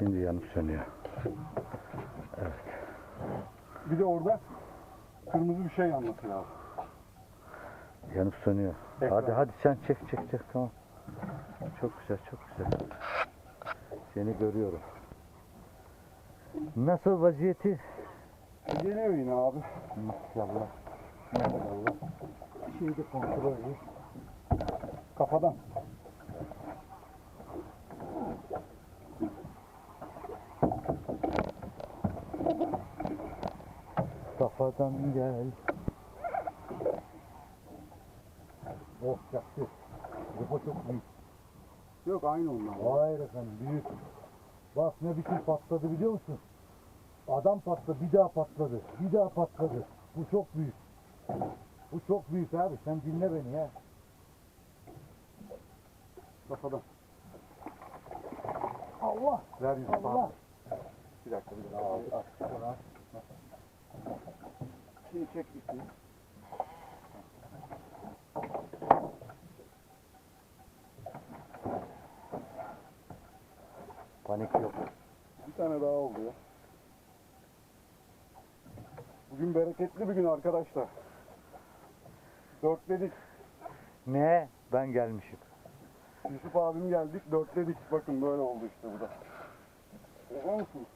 Şimdi yanıp sönüyor. Bir de orada kırmızı bir şey yanması lazım. Yanıp sönüyor. Tekrar. Hadi hadi sen çek çek çek tamam. Çok güzel çok güzel. Seni görüyorum. Nasıl vaziyeti? Geliyor yine abi. Maşallah. Maşallah. De kontrol edeyim. Kafadan. Kafadan gel. Oh yaktı. Kafa çok büyük. Yok aynı onlar. Hayır efendim büyük. Bak ne biçim patladı biliyor musun? Adam patladı bir daha patladı. Bir daha patladı. Bu çok büyük. Bu çok büyük abi sen dinle beni ya. Kafadan. Allah. Ver yüzü Allah. Bir dakika bir dakika. Abi, at. Şimdi çek ipini. Panik yok. Bir tane daha oldu ya. Bugün bereketli bir gün arkadaşlar. Dörtledik. Ne? Ben gelmişim. Yusuf abim geldik dörtledik. Bakın böyle oldu işte bu da. Görüyor musunuz?